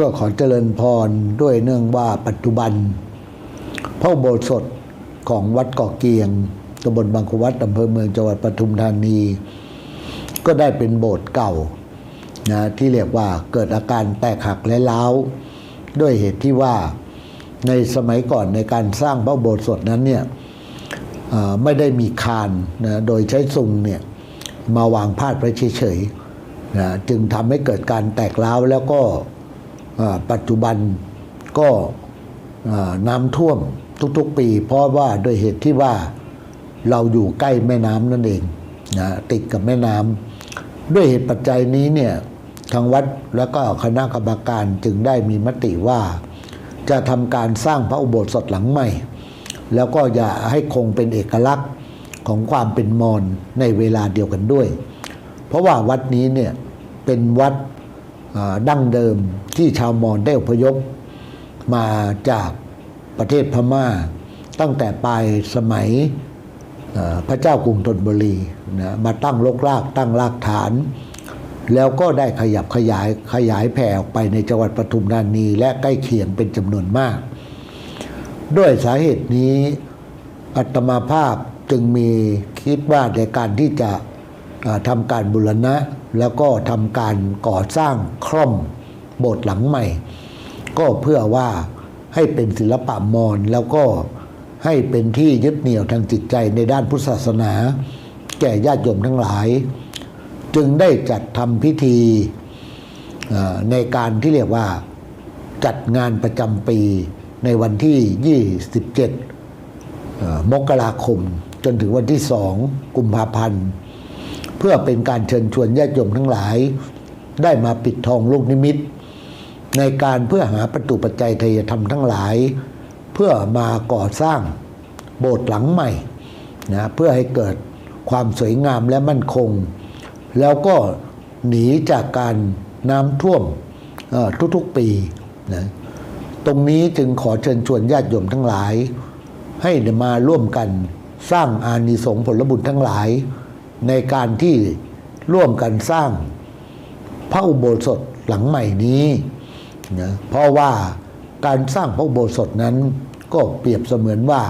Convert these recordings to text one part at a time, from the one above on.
ก็ขอเจริญพรด้วยเนื่องว่าปัจจุบัน พระโบสถของวัดเกาะเกียงตำบลบางขวัดอำเภอเมืองจังหวัดปทุมธานี ก็ได้เป็นโบสถ์เก่านะที่เรียกว่าเกิดอาการแตกหักและล้าวด้วยเหตุที่ว่าในสมัยก่อนในการสร้างพระโบสถ์นั้นเนี่ยไม่ได้มีคานนะโดยใช้ซุงเนี่ยมาวางพาดไว้เฉยๆนะจึงทำให้เกิดการแตกร้าวแล้วก็ ปัจจุบันก็น้ำท่วมทุกๆปี เพราะว่าโดยเหตุที่ว่าเราอยู่ใกล้แม่น้ำนั่นเองนะติดกับแม่น้ำด้วยเหตุปัจจัยนี้เนี่ยทางวัดแล้วก็คณะกรรมการจึงได้มีมติว่า จะทำการสร้างพระอุโบสถหลังใหม่ แล้วก็อย่าให้คงเป็นเอกลักษณ์ของความเป็นมอญในเวลาเดียวกันด้วย เพราะว่าวัดนี้เนี่ยเป็นวัด ดั้งเดิมที่ชาวมอญได้อพยพมาจากประเทศพม่า ตั้งแต่ปลายสมัยพระเจ้ากรุงธนบุรีนะมาตั้งลกรากตั้งรากฐาน แล้วก็ได้ขยับขยายขยายแผ่ออกไปในจังหวัดปทุมธานีและใกล้เคียงเป็นจำนวนมาก ด้วยสาเหตุนี้อัตมาภาพจึงมีคิดว่าในการที่จะ ทำการบุรณะ แล้วก็ทำการก่อสร้างคร่อมโบสถ์หลังใหม่ ก็เพื่อว่าให้เป็นศิลปะมอญแล้วก็ให้เป็นที่ยึดเหนี่ยวทางจิตใจในด้านพุทธศาสนา แก่ญาติโยมทั้งหลาย จึงได้จัดทำพิธีในการที่เรียกว่าจัดงานประจำปีในวันที่ 27เอ่อมกราคม จนถึงวันที่ 2 กุมภาพันธ์ เพื่อเป็นการเชิญชวนญาติโยมทั้งหลาย ได้มาปิดทองลูกนิมิต ในการเพื่อหาประตูปัจจัยเทยธรรมทั้งหลาย เพื่อมาก่อสร้างโบสถ์หลังใหม่นะเพื่อให้เกิดความสวยงามและมั่นคง แล้วก็หนีจากการน้ำท่วมทุกๆปีนะตรงนี้จึงขอเชิญชวนญาติโยมทั้งหลาย ให้มาร่วมกันสร้างอานิสงส์ผลบุญทั้งหลาย ในการที่ร่วมกันสร้างพระอุโบสถหลังใหม่นี้นะเพราะว่าการสร้างพระอุโบสถนั้นก็เปรียบเสมือนว่า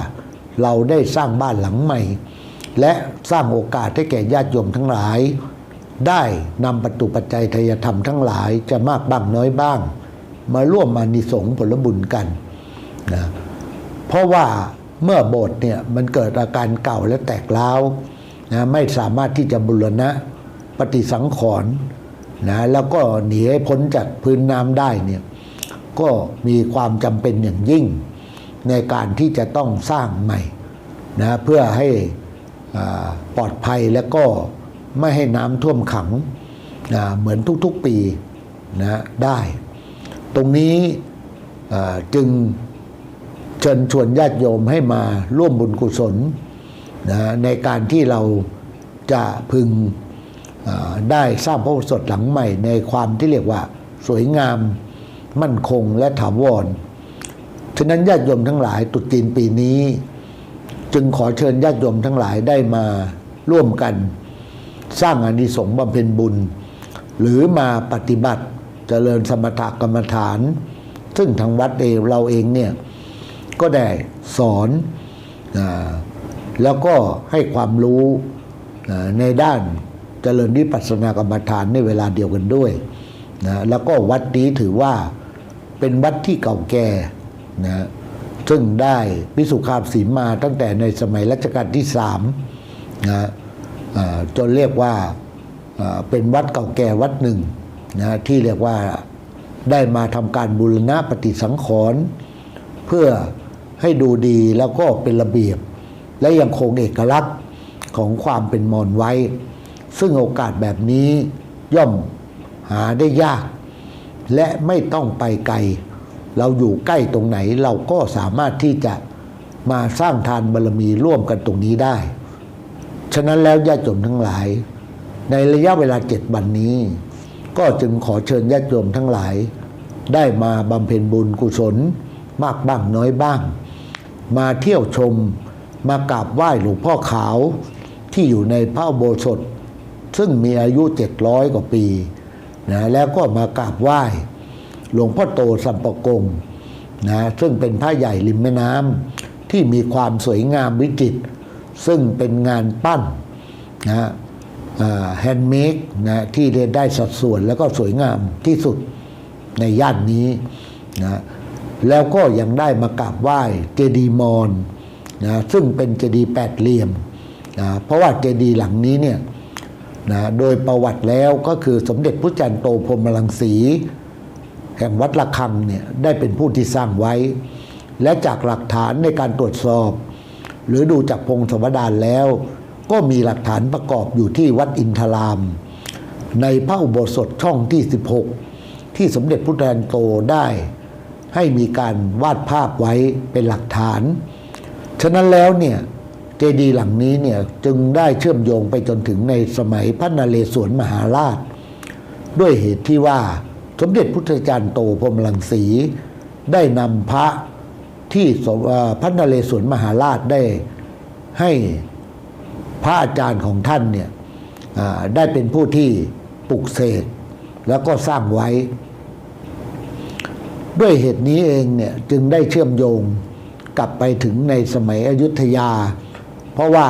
เราได้สร้างบ้านหลังใหม่ และสร้างโอกาสให้แก่ญาติโยมทั้งหลาย ได้นำประตูปัจจัยทายธรรมทั้งหลายจะมากบ้างน้อยบ้าง มาร่วมมานิสงผลบุญกันนะเพราะว่าเมื่อโบสถ์เนี่ยมันเกิดอาการเก่าและแตกร้าว นะไม่สามารถที่จะบุรณะปฏิสังขรณ์นะแล้วก็หนีให้พ้นจากพื้นน้ำได้เนี่ยก็มีความจำเป็นอย่างยิ่ง ในการที่จะต้องสร้างใหม่นะเพื่อให้ปลอดภัยและก็ไม่ให้น้ำท่วมขังนะเหมือนทุกๆปีนะได้ ตรงนี้จึงเชิญชวนญาติโยมให้มาร่วมบุญกุศล นะในการที่เราจะพึงได้สร้างพระอุโบสถหลังใหม่ ในความที่เรียกว่าสวยงามมั่นคงและถาวร ฉะนั้นญาติโยมทั้งหลายตรุษจีนปีนี้ จึงขอเชิญญาติโยมทั้งหลายได้มาร่วมกัน สร้างอานิสงส์บำเพ็ญบุญ หรือมาปฏิบัติเจริญสมถกรรมฐาน ซึ่งทางวัดเองเราเองเนี่ยก็ได้สอนอ แล้วก็ให้ความรู้ในด้านเจริญวิปัสสนากรรมฐานในเวลาเดียวกันด้วยนะแล้วก็วัดนี้ถือว่าเป็นวัดที่เก่าแก่นะซึ่งได้พิสุคามศีลมาตั้งแต่ในสมัยรัชกาลที่สามนะจนเรียกว่าอ่าเป็นวัดเก่าแก่วัดหนึ่งนะที่เรียกว่าได้มาทำการบูรณะปฏิสังขรณ์เพื่อให้ดูดีแล้วก็เป็นระเบียบ และยังคงเอกลักษณ์ของความเป็นมอญไว้ ซึ่งโอกาสแบบนี้ย่อมหาได้ยาก และไม่ต้องไปไกล เราอยู่ใกล้ตรงไหนเราก็สามารถที่จะมาสร้างทานบารมีร่วมกันตรงนี้ได้ ฉะนั้นแล้วญาติโยมทั้งหลาย ในระยะเวลาเจ็ดวันนี้ ก็จึงขอเชิญญาติโยมทั้งหลาย ได้มาบำเพ็ญบุญกุศลมากบ้างน้อยบ้าง มาเที่ยวชม มากราบไหว้หลวงพ่อขาวที่อยู่ในพระโบสถซึ่งมีอายุเจ็ดร้อยกว่าปีนะแล้วก็มากราบไหว้หลวงพ่อโตสัมปกงนะซึ่งเป็นพระใหญ่ริมแม่น้ำที่มีความสวยงามวิจิตรซึ่งเป็นงานปั้นนะแฮนด์เมดนะที่เรียนได้สัดส่วนแล้วก็สวยงามที่สุดในย่านนี้นะแล้วก็ยังได้มากราบไหว้เจดีย์มอน นะซึ่งเป็นเจดีย์แปดเหลี่ยมนะเพราะว่าเจดีย์หลังนี้เนี่ยนะโดยประวัติแล้วก็คือสมเด็จพระจันทร์โตพรมรังสี แห่งวัดระฆังเนี่ยได้เป็นผู้ที่สร้างไว้ และจากหลักฐานในการตรวจสอบ หรือดูจากพงศวดารแล้ว ก็มีหลักฐานประกอบอยู่ที่วัดอินทราม ในพระอุโบสถช่องที่ 16 ที่สมเด็จพระแทนโตได้ ให้มีการวาดภาพไว้เป็นหลักฐาน ฉะนั้นแล้วเนี่ยเจดีย์หลังนี้เนี่ยจึงได้เชื่อมโยงไปจนถึงในสมัยพระนเรศวรมหาราช ด้วยเหตุที่ว่าสมเด็จพุทธจารย์โตพรหมรังสี ได้นำพระที่พระนเรศวรมหาราชได้ให้พระอาจารย์ของท่านเนี่ยได้เป็นผู้ที่ปลุกเสกแล้วก็สร้างไว้ ด้วยเหตุนี้เองเนี่ยจึงได้เชื่อมโยง กลับไปถึงในสมัยอยุธยา เพราะว่า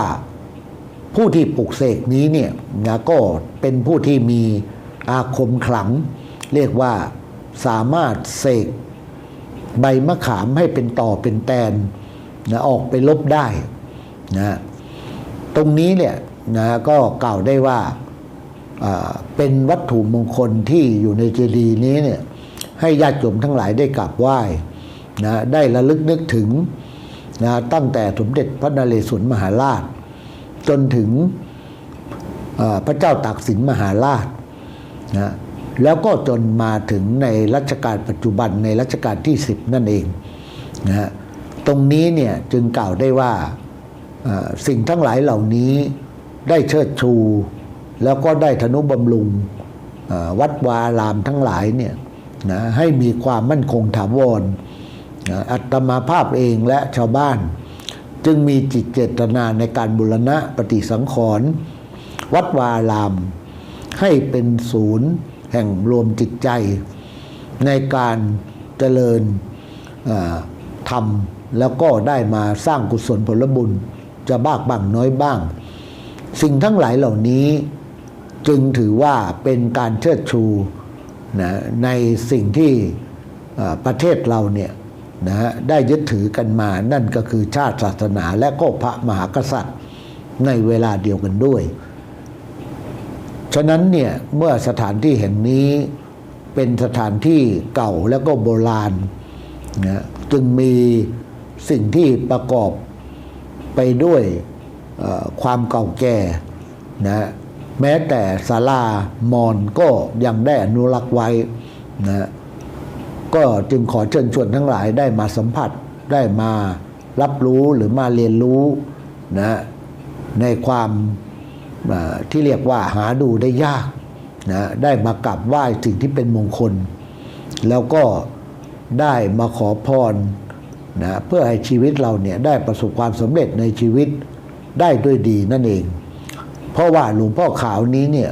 ผู้ที่ปลุกเสกนี้เนี่ยนะก็เป็นผู้ที่มีอาคมขลัง เรียกว่าสามารถเสกใบมะขามให้เป็นต่อเป็นแตนนะออกไปลบได้นะตรงนี้เนี่ยนะก็กล่าวได้ว่าอ่าเป็นวัตถุมงคลที่อยู่ในเจดีย์นี้เนี่ยให้ญาติโยมทั้งหลายได้กราบไหว้ นะได้ระลึกนึกถึงนะตั้งแต่สมเด็จพระนเรศวรมหาราช จนถึงพระเจ้าตากสินมหาราชนะแล้วก็จนมาถึงในรัชกาลปัจจุบันในรัชกาลที่ 10 นั่นเองนะฮะตรงนี้เนี่ยจึงกล่าวได้ว่าสิ่งทั้งหลายเหล่านี้ได้เชิดชู แล้วก็ได้ธนุบำรุงวัดวารามทั้งหลายเนี่ยนะให้มีความมั่นคงถาวร อัตมาภาพเองและชาวบ้าน จึงมีจิตเจตนาในการบุรณะปฏิสังขรณ์วัดวาอาราม ให้เป็นศูนย์แห่งรวมจิตใจ ในการเจริญธรรมแล้วก็ได้มาสร้างกุศลผลบุญจะบ้างบ้างน้อยบ้าง สิ่งทั้งหลายเหล่านี้จึงถือว่าเป็นการเชิดชูนะในสิ่งที่ประเทศเราเนี่ย นะฮะได้ยึดถือกันมานั่นก็คือชาติศาสนาและก็พระมหากษัตริย์ในเวลาเดียวกันด้วย ฉะนั้นเนี่ยเมื่อสถานที่แห่งนี้เป็นสถานที่เก่าแล้วก็โบราณนะจึงมีสิ่งที่ประกอบไปด้วยความเก่าแก่นะแม้แต่ศาลามอนก็ยังได้อนุรักษ์ไว้นะ ก็จึงขอเชิญชวนทั้งหลายได้มาสัมผัสได้มารับรู้หรือมาเรียนรู้นะในความที่เรียกว่าหาดูได้ยากนะได้มากราบไหว้สิ่งที่เป็นมงคล แล้วก็ได้มาขอพรนะเพื่อให้ชีวิตเราเนี่ยได้ประสบความสำเร็จในชีวิตได้ด้วยดีนั่นเอง เพราะว่าหลวงพ่อขาวนี้เนี่ย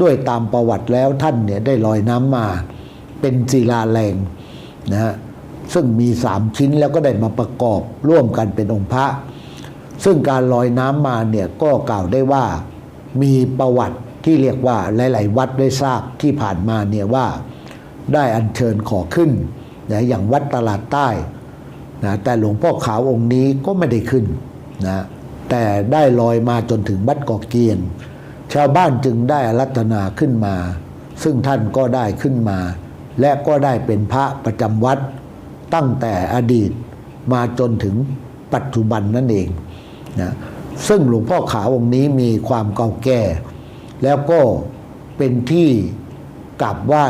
ด้วยตามประวัติแล้วท่านเนี่ยได้ลอยน้ำมา เป็นศิลาแรง นะฮะซึ่งมีสามชิ้นแล้วก็ได้มาประกอบร่วมกันเป็นองค์พระ ซึ่งการลอยน้ำมาเนี่ยก็กล่าวได้ว่ามีประวัติที่เรียกว่าหลาย ๆ วัดได้ทราบที่ผ่านมาเนี่ยว่าได้อัญเชิญขอขึ้นนะอย่างวัดตลาดใต้นะแต่หลวงพ่อขาวองค์นี้ก็ไม่ได้ขึ้นนะแต่ได้ลอยมาจนถึงวัดกอกเกียน ชาวบ้านจึงได้รัตนาขึ้นมา ซึ่งท่านก็ได้ขึ้นมา และก็ได้เป็นพระประจำวัดตั้งแต่อดีตมาจนถึงปัจจุบันนั่นเองนะซึ่งหลวงพ่อขาวองค์นี้มีความเก่าแก่ แล้วก็เป็นที่กราบไหว้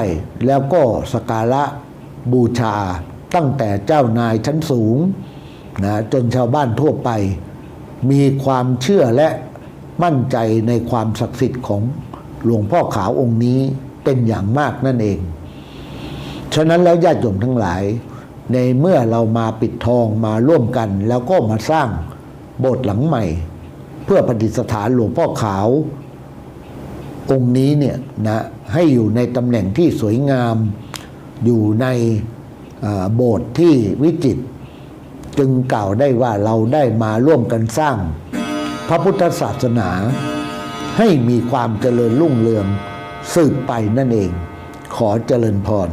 แล้วก็สกการะบูชาตั้งแต่เจ้านายชั้นสูงนะจนชาวบ้านทั่วไป มีความเชื่อและมั่นใจในความศักดิ์สิทธิ์ของหลวงพ่อขาวองค์นี้เป็นอย่างมากนั่นเอง ฉะนั้นแล้วญาติโยมทั้งหลาย ในเมื่อเรามาปิดทองมาร่วมกัน แล้วก็มาสร้างโบสถ์หลังใหม่ เพื่อประดิษฐานหลวงพ่อขาว องค์นี้เนี่ยนะให้อยู่ในตำแหน่งที่สวยงามอยู่ในโบสถ์ที่วิจิตรจึงกล่าวได้ว่าเราได้มาร่วมกันสร้าง พระพุทธศาสนา ให้มีความเจริญรุ่งเรืองสืบไปนั่นเอง ขอเจริญพร